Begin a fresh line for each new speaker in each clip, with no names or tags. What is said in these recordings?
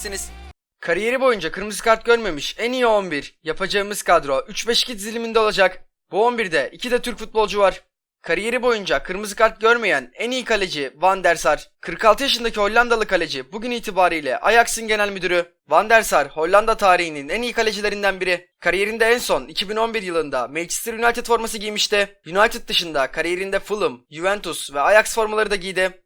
Siniz. Kariyeri boyunca kırmızı kart görmemiş en iyi 11. Yapacağımız kadro 3-5-2 diziliminde olacak. Bu 11'de 2 de Türk futbolcu var. Kariyeri boyunca kırmızı kart görmeyen en iyi kaleci Van der Sar. 46 yaşındaki Hollandalı kaleci bugün itibariyle Ajax'ın genel müdürü. Van der Sar Hollanda tarihinin en iyi kalecilerinden biri. Kariyerinde en son 2011 yılında Manchester United forması giymişti. United dışında kariyerinde Fulham, Juventus ve Ajax formaları da giydi.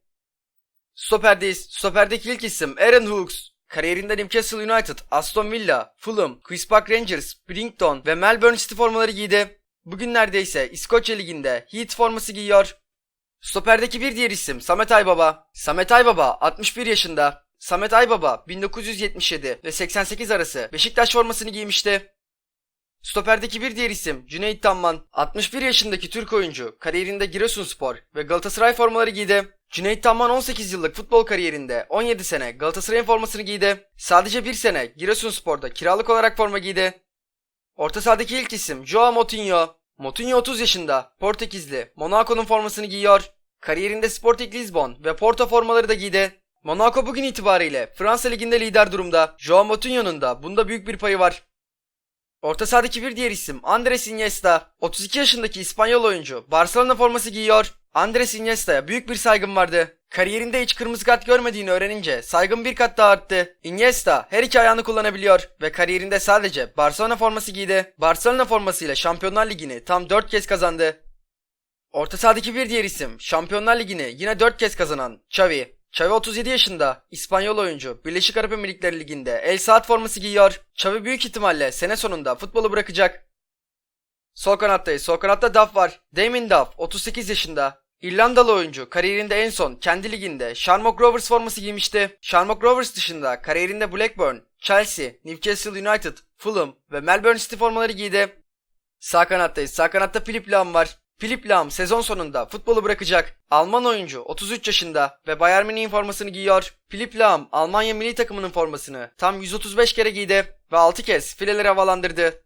Stoperdeyiz. Stoperdeki ilk isim Aaron Hughes. Kariyerinde Newcastle United, Aston Villa, Fulham, Queen's Park Rangers, Brington ve Melbourne City formaları giydi. Bugünlerde ise İskoçya Ligi'nde Heat forması giyiyor. Stoperdeki bir diğer isim Samet Aybaba. Samet Aybaba 61 yaşında. Samet Aybaba 1977 ve 88 arası Beşiktaş formasını giymişti. Stoperdeki bir diğer isim Cüneyt Tamman. 61 yaşındaki Türk oyuncu kariyerinde Giresunspor ve Galatasaray formaları giydi. Cüneyt Tamman 18 yıllık futbol kariyerinde 17 sene Galatasaray'ın formasını giydi. Sadece bir sene Giresunspor'da kiralık olarak forma giydi. Orta sahadaki ilk isim Joao Moutinho. Moutinho 30 yaşında, Portekizli, Monaco'nun formasını giyiyor. Kariyerinde Sporting Lisbon ve Porto formaları da giydi. Monaco bugün itibariyle Fransa Ligi'nde lider durumda. Joao Moutinho'nun da bunda büyük bir payı var. Orta sahadaki bir diğer isim Andres Iniesta. 32 yaşındaki İspanyol oyuncu Barcelona forması giyiyor. Andres Iniesta'ya büyük bir saygım vardı. Kariyerinde hiç kırmızı kart görmediğini öğrenince saygım bir kat daha arttı. Iniesta her iki ayağını kullanabiliyor ve kariyerinde sadece Barcelona forması giydi. Barcelona formasıyla Şampiyonlar Ligi'ni tam 4 kez kazandı. Orta sahadaki bir diğer isim Şampiyonlar Ligi'ni yine 4 kez kazanan Xavi. Xavi 37 yaşında, İspanyol oyuncu, Birleşik Arap Emirlikleri Ligi'nde El Saad forması giyiyor. Xavi büyük ihtimalle sene sonunda futbolu bırakacak. Sol kanattayız. Sol kanatta Duff var. Damien Duff 38 yaşında. İrlandalı oyuncu kariyerinde en son kendi liginde Shamrock Rovers forması giymişti. Shamrock Rovers dışında kariyerinde Blackburn, Chelsea, Newcastle United, Fulham ve Melbourne City formaları giydi. Sağ kanattayız. Sağ kanatta Philip Lahm var. Philip Lahm sezon sonunda futbolu bırakacak. Alman oyuncu 33 yaşında ve Bayern Münih'in formasını giyiyor. Philip Lahm Almanya milli takımının formasını tam 135 kere giydi ve 6 kez fileleri havalandırdı.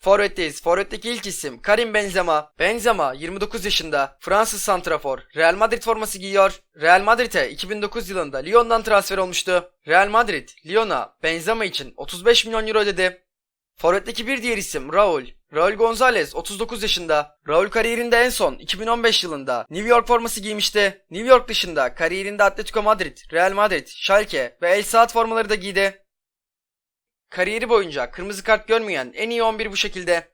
Forvet'teyiz. Forvet'teki ilk isim Karim Benzema. Benzema 29 yaşında. Fransız santrafor. Real Madrid forması giyiyor. Real Madrid'e 2009 yılında Lyon'dan transfer olmuştu. Real Madrid, Lyon'a Benzema için 35 milyon euro ödedi. Forvet'teki bir diğer isim Raul. Raul Gonzalez 39 yaşında. Raul kariyerinde en son 2015 yılında New York forması giymişti. New York dışında kariyerinde Atletico Madrid, Real Madrid, Schalke ve El Saad formaları da giydi. Kariyeri boyunca kırmızı kart görmeyen en iyi 11 bu şekilde.